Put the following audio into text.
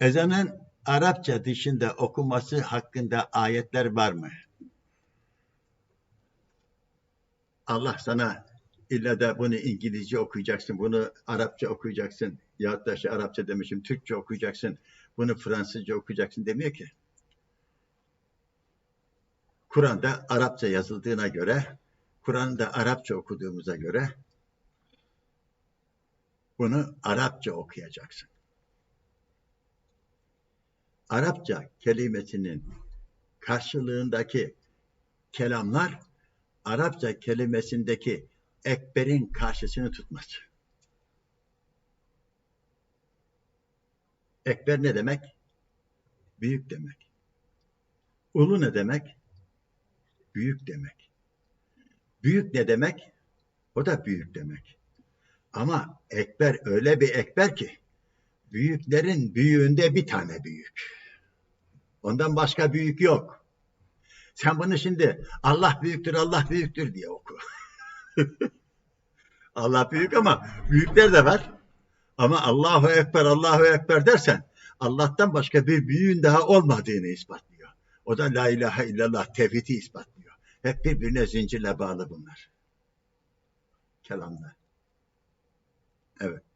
Ezanın Arapça dışında okunması hakkında ayetler var mı? Allah sana illa da bunu İngilizce okuyacaksın, bunu Arapça okuyacaksın, ya da şey Arapça demişim, Türkçe okuyacaksın, bunu Fransızca okuyacaksın demiyor ki. Kur'an'da Arapça yazıldığına göre, Kur'an'da Arapça okuduğumuza göre bunu Arapça okuyacaksın. Arapça kelimesinin karşılığındaki kelamlar Arapça kelimesindeki ekberin karşısını tutmaz. Ekber ne demek? Büyük demek. Ulu ne demek? Büyük demek. Büyük ne demek? O da büyük demek. Ama ekber öyle bir ekber ki büyüklerin büyüğünde bir tane büyük. Ondan başka büyük yok. Sen bunu şimdi Allah büyüktür, Allah büyüktür diye oku. Allah büyük ama büyükler de var. Ama Allahu Ekber, Allahu Ekber dersen Allah'tan başka bir büyüğün daha olmadığını ispatlıyor. O da La ilahe illallah tevhidi ispatlıyor. Hep birbirine zincirle bağlı bunlar. Kelamlar. Evet.